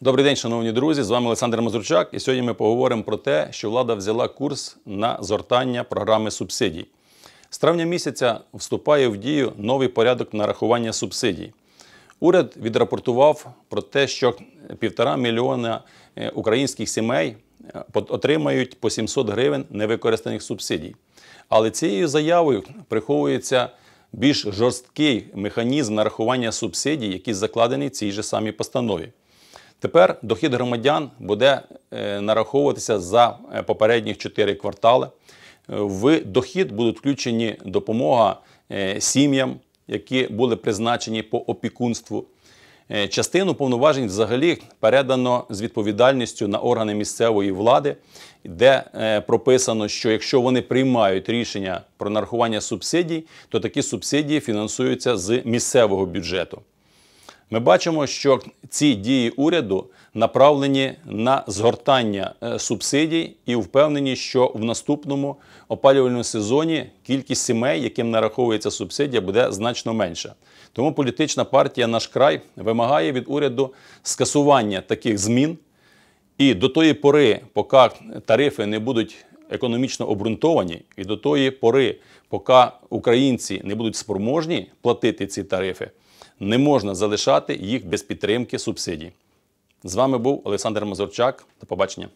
Добрий день, шановні друзі. З вами Олександр Мазурчак. І сьогодні ми поговоримо про те, що влада взяла курс на згортання програми субсидій. З травня місяця вступає в дію новий порядок нарахування субсидій. Уряд відрапортував про те, що півтора мільйона е, українських сімей е, отримають по 700 гривень невикористаних субсидій. Але цією заявою приховується більш жорсткий механізм нарахування субсидій, який закладений в цій же самій постанові. Тепер дохід громадян буде е, нараховуватися за е, попередніх 4 квартали. Е, В дохід будуть включені допомога сім'ям, які були призначені по опікунству. Частину повноважень взагалі передано з відповідальністю на органи місцевої влади, де прописано, що якщо вони приймають рішення про нарахування субсидій, то такі субсидії фінансуються з місцевого бюджету. Ми бачимо, що ці дії уряду направлені на згортання е, субсидій і впевнені, що в наступному опалювальному сезоні кількість сімей, яким нараховується субсидія, буде значно менша. Тому політична партія Наш край вимагає від уряду скасування таких змін. І до тої пори, поки тарифи не будуть економічно обґрунтовані, і до тої пори, поки українці не будуть спроможні платити ці тарифи, не можна залишати їх без підтримки субсидій. З вами був Олександр Мазурчак. До побачення.